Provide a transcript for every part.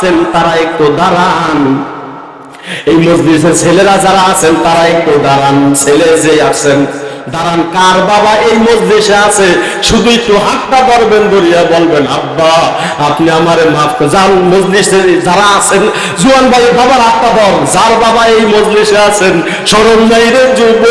আছেন তারা একটু দাঁড়ান। এই মসজিদের ছেলেরা যারা আছেন, তারা একটু দাঁড়ান। ছেলে যে আছেন, দাঁড়ান। কার বাবা এই মসজিদে আছে? শুধু একটু হাতটা ধরবেন ধরিয়া বলবেন, আব্বা, আপনি আমারে মাফ যান মসজিদে যারা আছেন, জুয়ান ভাই বাবার হাতটা ধর। যার বাবা এই মসজিদে আছেন স্মরণ নাই রে যুব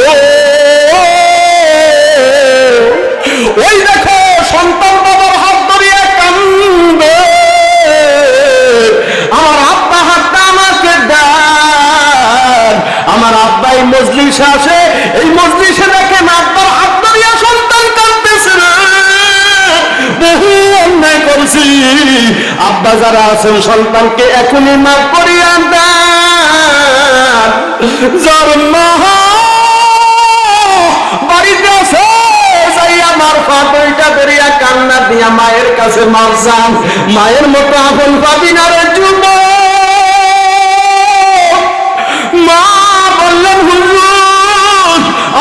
যারা আছেন সন্তানকে এখনই মাফ করিয়া দেন। বাড়িতে আছে দিয়া মায়ের কাছে মতো আপন পাবি না রে যুব মা বললেন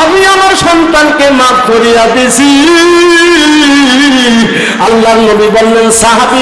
আমি আমার সন্তানকে মাফ করিয়া দিছি। আল্লাহ নবী বললেন, সাহাবি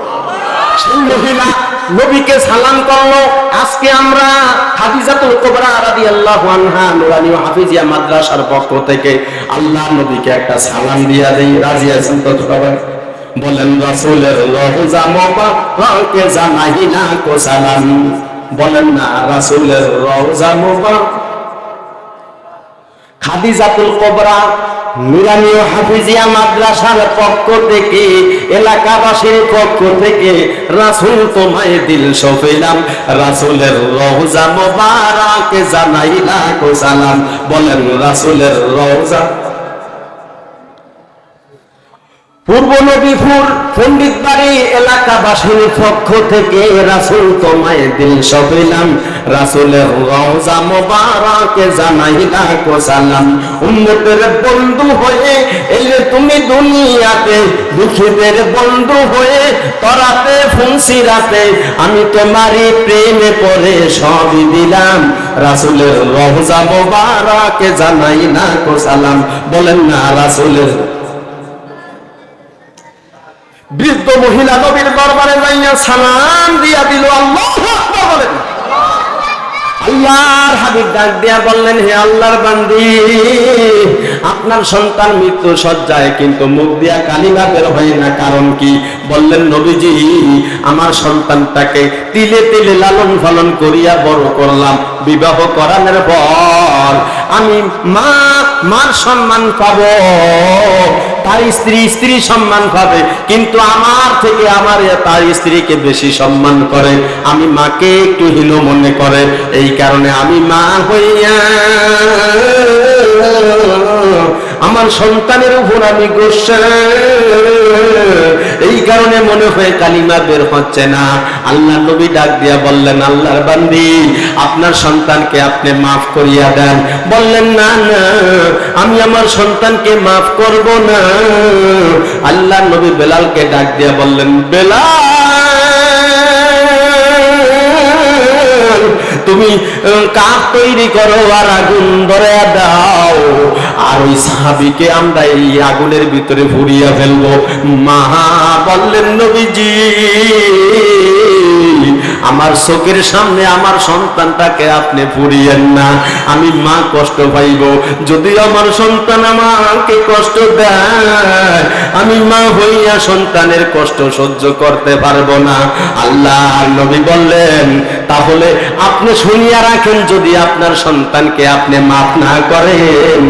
মহিলা নবীকে সালাম করল। আজকে আমরা হাফিজাতুল কুবরা রাদিয়াল্লাহু আনহা, নুরানি হাফিজিয়া মাদ্রাসার পক্ষ থেকে আল্লাহ নবীকে একটা সালাম দিয়া দেই। রাজি আছেন তো সবাই? বলেন, রাসূলের রওজা মোবারকে না কো সালাম। বলেন না, রাসূলের রওজা মোবারক খাদিজাতুল কোবরা নুরানীয় হাফিজিয়া মাদ্রাসার পক্ষ থেকে, এলাকাবাসীর পক্ষ থেকে, রাসুল তোমায় দিল সফিলাম, রাসুলের রওজা মোবারক জানাইলা কো সালাম। বলেন, রাসুলের রওজা পূর্ব নবীপুর পণ্ডিত বাড়ি এলাকাবাসীর পক্ষ থেকে রাসুল তোমায় দিল রাসুলের রওজা মোবারকে জানাই লাখো সালাম। উম্মতের বন্ধু হয়ে এলে তুমি দুনিয়াতে, দুঃখীদের বন্ধু হয়ে তরাতে, ফুনসিরাতে। আমি তোমারই প্রেমে পড়ে সবই দিলাম। রাসুলের রওজা মোবারকে জানাই লাখো সালাম। বলেন না রাসুলের বৃদ্ধ মহিলা নবীর দরবারে যাইয়া সালাম দিয়া দিল, আল্লাহ বলেন আল্লাহর হাবিব ডাক দিয়া বললেন, হে আল্লাহর বান্দি, আপনার সন্তান মৃত্যু সজ্জায়, কিন্তু মুখ দিয়া কালিমা বের হয় না, কারণ কি? বললেন, নবীজি, আমার সন্তানটাকে তিলে তিলে লালন পালন করিয়া বড় করলাম। বিবাহ করানোর পর আমি মা, মার সম্মান পাবো। তার স্ত্রী স্ত্রী সম্মান পাবে। কিন্তু আমার থেকে আমার তার স্ত্রীকে বেশি সম্মান করে। আমি মাকে একটু হিলো মনে করে। এই কারণে আমি মা হইয়া আমার সন্তানের উপর আমি গোসা এই কারণে মনে হয় কালিমা বের হচ্ছে না। আল্লাহ নবী ডাক দিয়া বললেন, আল্লাহর বান্দি, আপনার সন্তানকে আপনি মাফ করিয়া দেন। বললেন, না না, আমি আমার সন্তানকে মাফ করব না। আল্লাহ নবী বেলালকে ডাক দিয়া বললেন, বেলাল, তুমি কাঠ তৈরি করো আর আগুন ধরে দাও। ওই সাহাবিকে আমরা এই আগুনের ভিতরে ভরিয়া ফেলব। মা বললেন, নবীজি, আমার চোখের সামনে আমার সন্তানটাকে আপনি পুড়িয়েন না, আমি মা কষ্ট পাইব। যদি আমার সন্তান আমাকে কষ্ট দেয়, আমি মা হইয়া সন্তানের কষ্ট সহ্য করতে পারব না। আল্লাহ নবী বললেন তাহলে আপনি শুনিয়া রাখেন, যদি আপনার সন্তানকে আপনি মাফ না করেন,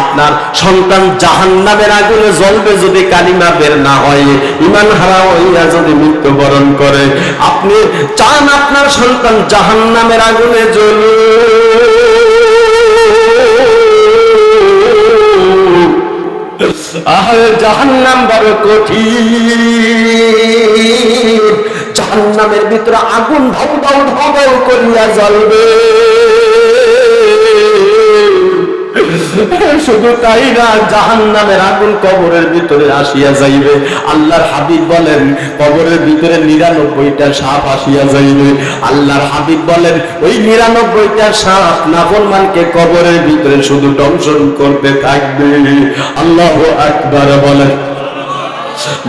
আপনার সন্তান জাহান নামের আগুনে জ্বলবে যদি কালিমা বের না হয় ইমান হারা হইয়া যদি মৃত্যুবরণ করে, আপনি চান আপনার সন্তান জাহান নামের আগুনে জ্বল আহারে জাহান্নাম বড় কঠিন। জাহান্নামের ভিতরে আগুন ধাউ ধাউ করিয়া জ্বলবে। শুধু তাই না জাহান নামের আগুন কবরের ভিতরে আসিয়া যাইবে। আল্লাহর হাবিব বলেন, কবরের ভিতরে নিরানব্বইটা সাপ আসিয়া যাইবে। আল্লাহর হাবিব বলেন, ওই নিরানব্বইটা সাপ নাফরমানকে কবরের ভিতরে শুধু দংশন করতে থাকবে। আল্লাহ আকবার বলেন।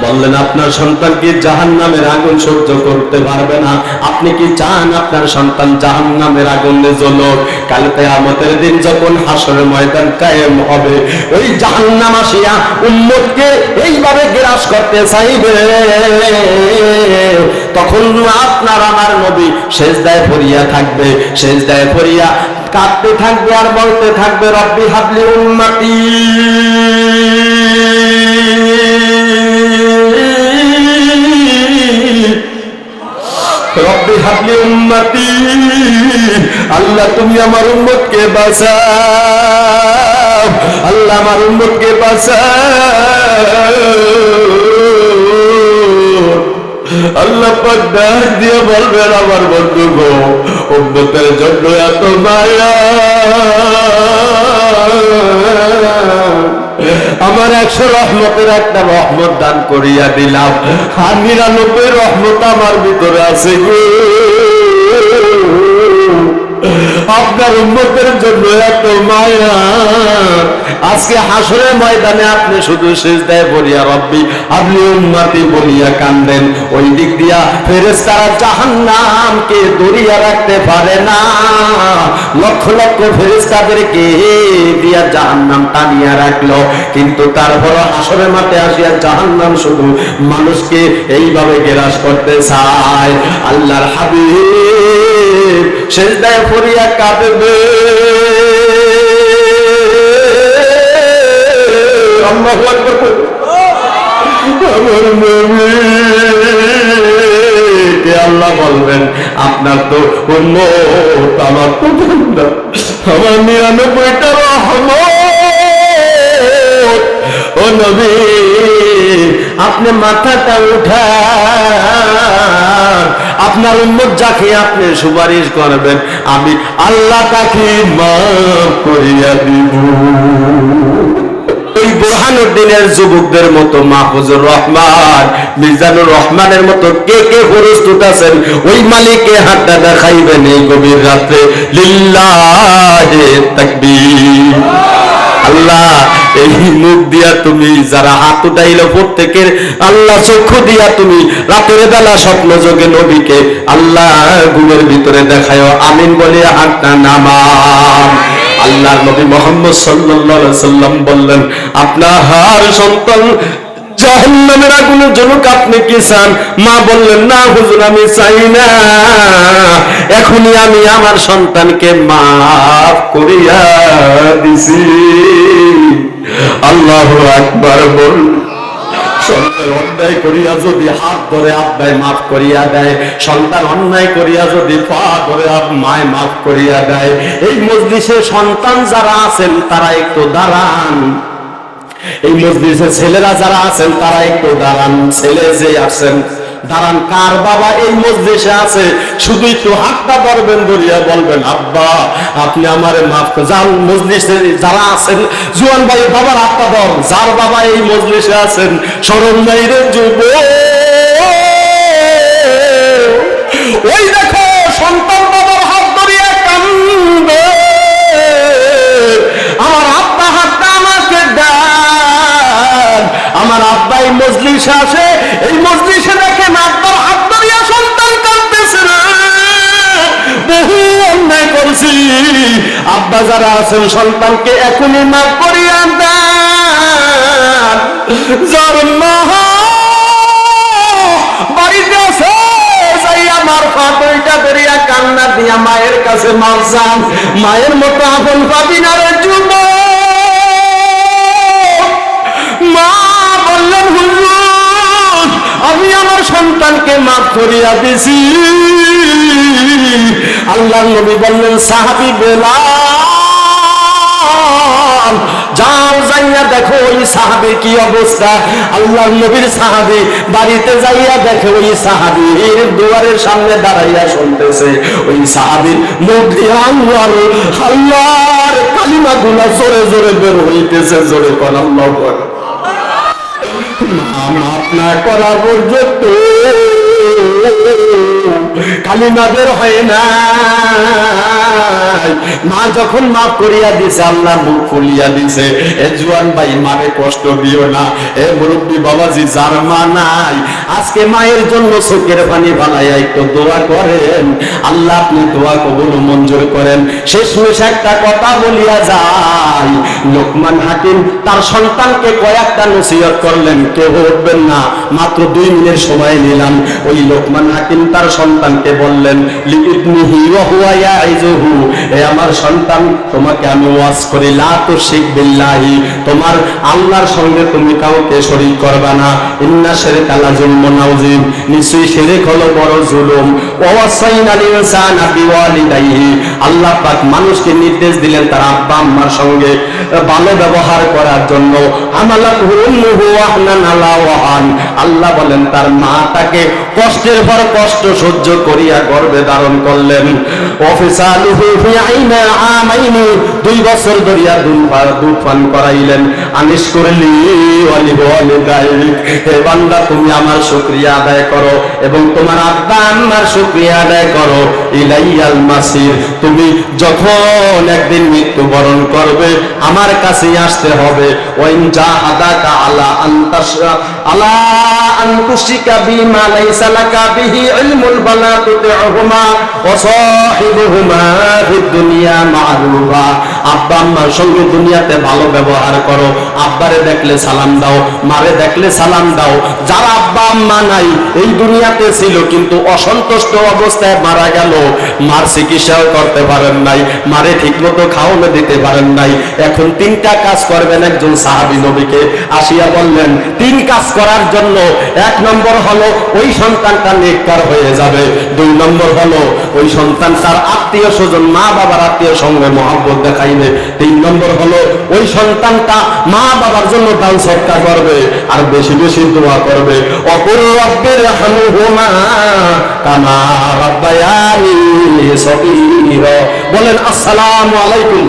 বললেন, আপনার সন্তান কি জাহান নামের আগুন সহ্য করতে পারবে না? আপনি কি চান আপনার সন্তান জাহান নামের আগুনে জ্বলক? কাল কেয়ামতের দিন যখন হাসরের ময়দান কায়েম হবে, ওই জাহান নাম আসিয়া উম্মতকে এইভাবে গ্রাস করতে চাইবে। তখন আপনার আমার নবী শেষদায় পড়িয়া থাকবে শেষদায় পড়িয়া কাঁদতে থাকবে আর বলতে থাকবে, রব্বি হাবলি উন্নতি হাবলি উম্মতি আল্লাহ তুমি আমার উম্মতকে বাঁচাও। আল্লাহ আমার উম্মতকে বাঁচাও। আল্লাহ দিয়ে বলবেন, আমার বন্ধু গো, উম্মতের জন্য এত মায়া। আমার একশো রহমতের একটা রহমত দান করিয়া দিলাম। আর নিরানব্বই রহমত আমার ভিতরে আছে গো। আপনার উন্মতের জন্য এত মায়া। আজকে হাসরের ময়দানে আপনি শুধু বলিয়া, রব্বি, আপনি উন্নতি বলিয়া কান্দেন। ওই দিক দিয়া ফেরেস তারা জাহান দরিয়া রাখতে পারে না। লক্ষ লক্ষ দিয়া জাহান নাম টানিয়া রাখল। কিন্তু তারপর হাসরের মাঠে আসিয়া জাহান নাম শুধু মানুষকে এইভাবে গ্রাস করতে চায়। আল্লাহর হাবিব। শেষ দেয় পড়িয়া কাঁদবে। আল্লাহু বলবেন আপনার তো আমার তো। আমার নিরানব্বইটা রহমত। ও নবী, আপনি মাথাটা উঠান। আপনার উন্মত যাকে আপনি সুপারিশ করবেন, আমি আল্লাহ তাকে মাফ করিয়া দিব। বোরহানুদ্দিনের যুবকদের মতো মাহফুজুর রহমান, মিজানুর রহমানের মতো কে কে প্রস্তুত আছেন, ওই মালিককে হাতটা দেখাইবেন এই গভীর রাত্রে। লিল্লাহে তাকবীর। আল্লাহ, এই মুখ দিয়া তুমি যারা হাত উঠাইল প্রত্যেকের, আল্লাহ চক্ষু দিয়া তুমি রাতের বেলা স্বপ্ন যোগে নবীকে আল্লাহ ঘুমের ভিতরে দেখায়, আমিন বলে হাতটা নামা আল্লাহ নবী মোহাম্মদ সাল্লাল্লাহু সাল্লাম বললেন, আপনার সন্তান জাহান্নামের আগুনে জনক আপনি কি চান মা বললেন, না হুজুর, আমি চাই না। এখনই আমি আমার সন্তানকে মাফ করিয়া দিছি। আল্লাহ আকবার বল। সন্তান অন্যায় করিয়া যদি হাত ধরে আব্বাই মাফ করিয়া দেয়, সন্তান অন্যায় করিয়া যদি পা ধরে মায় মাফ করিয়া দেয়, এই মজলিসে সন্তান যারা আছেন, তারা একটু দাঁড়ান। এই মসজিদে ছেলেরা যারা আছেন, তারা একটু দাঁড়ান। ছেলে যে আছেন দাঁড়ান। কার বাবা এই মসজিদে আছে? শুধু একটু হাতটা ধরবেন ধরিয়া বলবেন, আব্বা, আপনি আমারে মাফ যার মসজিদে যারা আছেন, জুয়ান ভাই, বাবার হাতটা ধর। যার বাবা এই মসজিদে আছেন স্মরণ নাই রে যুব। ওই দেখো, সন্তান বাবার হাত ধরিয়া কান্দে। আমার আব্বা এই মজলিসে আসে, এই মজলিসে দেখেন আব্বার হাত ধরিয়া সন্তান কাঁদতেছে রে। বহু অন্যায় করছি। আব্বা যারা আছেন, সন্তানকে এখনই মাফ করিয়া দেন। বাড়িতে আছে আমার ফাটইটা বেরিয়া কান্না দিয়া মায়ের কাছে মারসাম মায়ের মতো আপন পাবি না রে যুব সন্তানকে মাফ করিয়া দিছি। আল্লাহ নবী বললেন, সাহাবি বেলাল, যাও যাইয়া দেখো ওই সাহাবীর কি অবস্থা। আল্লাহ নবীর সাহাবী বাড়িতে যাইয়া দেখে ওই সাহাবীর দুয়ারের সামনে দাঁড়াইয়া শুনতেছে। ওই সাহাবীর মুখ দিয়ে আল্লাহর আল্লাহর কালিমা গুলা জোরে জোরে বের হইতেছে, জোরে কোন মাপ না করা পর্যন্ত কালিমা বের হয় না মা যখন মাফ করিয়া দিছে, আল্লাহ মুখ খুলিয়া দিছে। এ জুয়ান ভাই, মারে কষ্ট দিও না। এ মুরব্বী বাবাজি, যার মা নাই। আজকে মায়ের জন্য চোখের পানি বানাইয়া একটু দোয়া করেন। আল্লাহ আপনি দোয়া কবুল মঞ্জুর করেন। একটা কথা বলিয়া লোকমান হাকিম তার সন্তানকে কয়েকটা নসিহত করলেন। কেউ উঠবেন না। মাত্র দুই মিনিট সময় নিলাম। ওই লোকমান হাকিম তার সন্তানকে বললেন লিইবনিহি ওয়া হুয়া ইয়াইজুহু এ আমার সন্তান, তোমাকে আমি ওয়াজ করি। লা তুশরিক বিল্লাহি, তোমার আল্লাহর সঙ্গে তুমি কাউকে শরীক করবা না। ইন্না শিরকা লা যুলমুন আযীম, নিশ্চয়ই শিরক হলো বড় জুলুম। ওয়া ওয়াসাইনাল ইনসানা বিওয়ালিদাইহি, আল্লাহ পাক মানুষকে নির্দেশ দিলেন তার আব্বা আম্মার সঙ্গে ভালো ব্যবহার করার জন্য। আল্লাহ বলেন, তার মা তাকে কষ্টের পর কষ্ট সহ্য করিয়া গর্ভে ধারণ করলেন। অফিসালুহু ফি দুই বছর ধরিয়া করাইলেন। আনিস করলি ওয়ালিদাইক হে বান্দা, তুমি আমার আদায় করো এবং তোমার আব্বা আদায় করো। ইলাইয়াল মাসির, তুমি যখন একদিন মৃত্যুবরণ করবে, আমার কাছে আসতে হবে। ওয়াইন আলা আন্তাশরা আলা আন তুশরিকা বিমা লাইসা লাকা বিহি ইলমুল বালা ওয়া সাহিবুহুমা ফিদ দুনিয়া মা'রুফা আব্বা, আম্মার সঙ্গে দুনিয়াতে ভালো ব্যবহার করো। আব্বারে দেখলে সালাম দাও, মারে দেখলে সালাম দাও। যারা আব্বা, আম্মা নাই, এই দুনিয়াতে ছিল, কিন্তু অসন্তুষ্ট অবস্থায় মারা গেল। মার চিকিৎসাও করতে পারেন নাই, মারে ঠিকমতো খাওয়ানো দিতে পারেন নাই। এখন তিনটা কাজ করবেন একজন সাহাবী নবীকে। আসিয়া বললেন, তিন কাজ করার জন্য এক নম্বর হলো ওই সন্তানটা নেককার হয়ে যাবে। দুই নম্বর হলো ওই সন্তান তার আত্মীয় স্বজন মা বাবার আত্মীয় সঙ্গে মহব্বত দেখাইবে তিন নম্বর হলো, ওই সন্তানটা মা বাবার জন্য দান সৎকার করবে, আর বেশি বেশি দোয়া করবে। অপর রব্বের হানুহুমা কামা রাব্বায়ানি সগীরা। বলেন, আসসালামু আলাইকুম।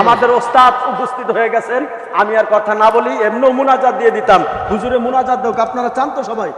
আমাদের ওস্তাদ উপস্থিত হয়ে গেছেন, আমি আর কথা না বলি, এমনিও মুনাজাত দিয়ে দিতাম। হুজুরে মুনাজাত দেখ আপনারা চান তো সবাই?